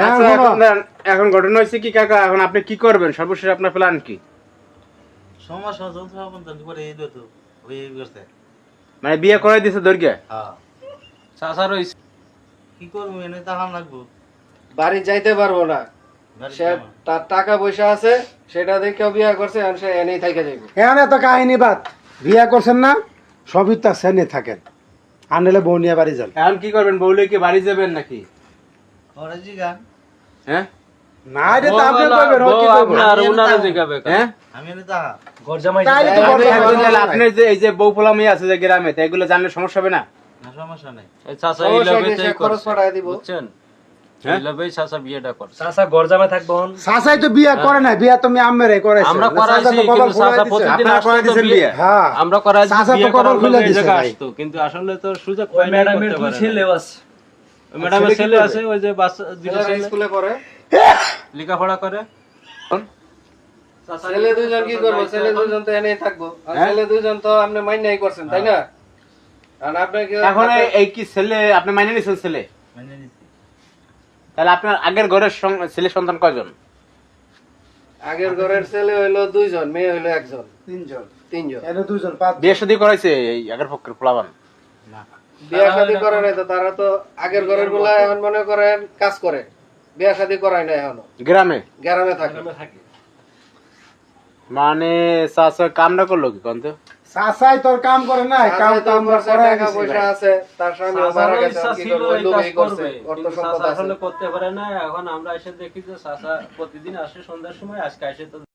হ্যাঁ, আচ্ছা। এখন ঘটনা হয়েছে কি কাকা? এখন আপনি কি করবেন? সর্বশেষ আপনার প্ল্যান কি? সমস্যা করে এই তো ওই মানে বিয়ে করাই দিছে দৈর্ঘ্যে? হ্যাঁ। কি করব এনে তাহার লাগবো। বাড়ি যাইতে পারব না। সে তার টাকা পয়সা আছে সেটা দেখে বিয়ে করছে এখন সে এনেই থাইকে যাইব। এখানে তো কাহিনী বাদ। বিয়া করছেন না সবই তার সেনে থাকেন। আনলে বউ নিয়ে বাড়ি যান। এখন কি করবেন? বউলে কি বাড়ি যাবেন নাকি? ওরা জি গান হ্যাঁ না রে তা আপনি কইবেন ও কি কইবেন? আপনার উনারে জিগাবে হ্যাঁ আমি এনে তাহা তাইলে তো আপনি- বড় আপনি কথা। তাহলে আপনার যে এই যে বউ পোলা আছে যে গ্রামে তা এগুলো জানলে সমস্যা হবে না? না সমস্যা নাই। এই চাচা সমস্যা কি, ইলাবেতেই খরচ করছে। দিব। বুঝছেন? ইলাবেই চাচা বিয়েটা করছে। চাচা ঘর জামাই থাকব হন চাচাই তো বিয়া করে না বিয়া। তুমি আমেরে করাইছো কিন্তু? হ্যাঁ আসলে তো সুযোগ। ছেলেও আছে। ম্যাডামের ছেলে? আছে ওই যে বাচ্চা দুইটা ছেলে। স্কুলে পড়ে। লেখাপড়া করে। ছেলে দুইজন কি করব? ছেলে দুইজন তো এনেই থাকব। হ্যাঁ? ছেলে দুইজন তো আপনি মাইনাই করছেন তাই না? আর আপনি এখন এই- কি ছেলে আপনি মাইনে নিছেন ছেলে? তাহলে আপনার আগের ঘরের ছেলে সন্তান কয়জন? আগের ঘরের ছেলে হইল দুইজন মেয়ে হইল একজন। তিনজন। তিনজন। দুইজন বিয়ে শাদী করাইছে এই আগের পক্ষের পোলাবান বিয়া শাদী করে নাই তো। তারা তো আগের ঘরেরগুলা এখন মনে করেন কাজ করে। বিয়া শাদী করায় না এখনও। গ্রামে? গ্রামে থাকে। মানে চাচা কামটা করল কি কন্ত? চাচাই তোর কাম করে না কাম তো কাছে করাই টাকা পয়সা আছে তার স্বামী মারা গেছে কি করব করছে করবে। অর্থ সম্পদ আছে। করতে পারে না এখন আমরা এসে দেখি যে চাচা প্রতিদিন আসে সন্ধ্যার সময় আজকে এসে তো